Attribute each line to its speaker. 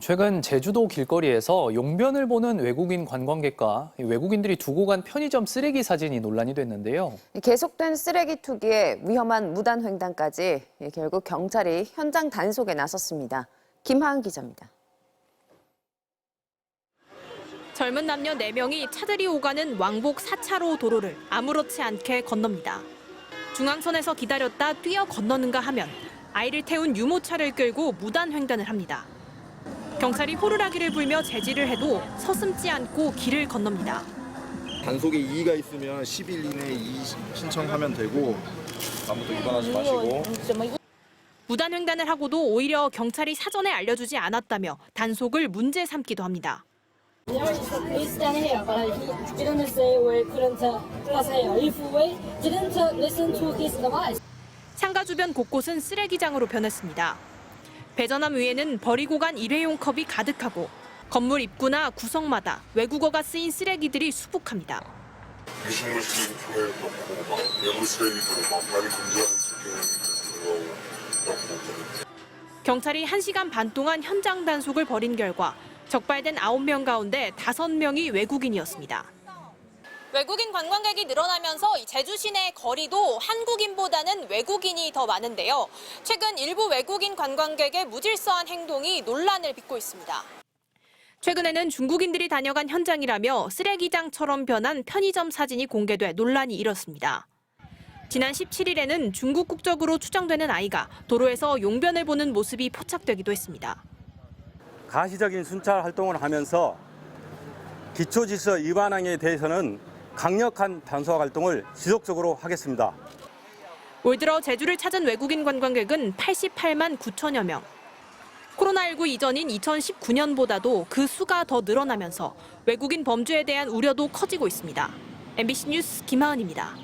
Speaker 1: 최근 제주도 길거리에서 용변을 보는 외국인 관광객과 외국인들이 두고 간 편의점 쓰레기 사진이 논란이 됐는데요.
Speaker 2: 계속된 쓰레기 투기에 위험한 무단 횡단까지 결국 경찰이 현장 단속에 나섰습니다. 김하은 기자입니다.
Speaker 3: 젊은 남녀 4명이 차들이 오가는 왕복 4차로 도로를 아무렇지 않게 건넙니다. 중앙선에서 기다렸다 뛰어 건너는가 하면 아이를 태운 유모차를 끌고 무단 횡단을 합니다. 경찰이 호루라기를 불며 제지를 해도 서슴지 않고 길을 건넙니다.
Speaker 4: 단속에 이의가 있으면 10일 이내에 이의 신청하면 되고 아무도 위반하지 마시고
Speaker 3: 무단 횡단을 하고도 오히려 경찰이 사전에 알려주지 않았다며 단속을 문제 삼기도 합니다. 상가 주변 곳곳은 쓰레기장으로 변했습니다. 배전함 위에는 버리고 간 일회용 컵이 가득하고 건물 입구나 구석마다 외국어가 쓰인 쓰레기들이 수북합니다.
Speaker 5: 미식물 쓰레기통에 넣고 막 외부 쓰레기들을 막 많이 있었기는 들어가고
Speaker 3: 경찰이 1시간 반 동안 현장 단속을 벌인 결과 적발된 9명 가운데 5명이 외국인이었습니다. 외국인 관광객이 늘어나면서 이 제주 시내 거리도 한국인보다는 외국인이 더 많은데요. 최근 일부 외국인 관광객의 무질서한 행동이 논란을 빚고 있습니다. 최근에는 중국인들이 다녀간 현장이라며 쓰레기장처럼 변한 편의점 사진이 공개돼 논란이 일었습니다. 지난 17일에는 중국 국적으로 추정되는 아이가 도로에서 용변을 보는 모습이 포착되기도 했습니다.
Speaker 6: 가시적인 순찰 활동을 하면서 기초질서 위반 행위에 대해서는 강력한 단속 활동을 지속적으로 하겠습니다.
Speaker 3: 올 들어 제주를 찾은 외국인 관광객은 88만 9천여 명. 코로나19 이전인 2019년보다도 그 수가 더 늘어나면서 외국인 범죄에 대한 우려도 커지고 있습니다. MBC 뉴스 김하은입니다.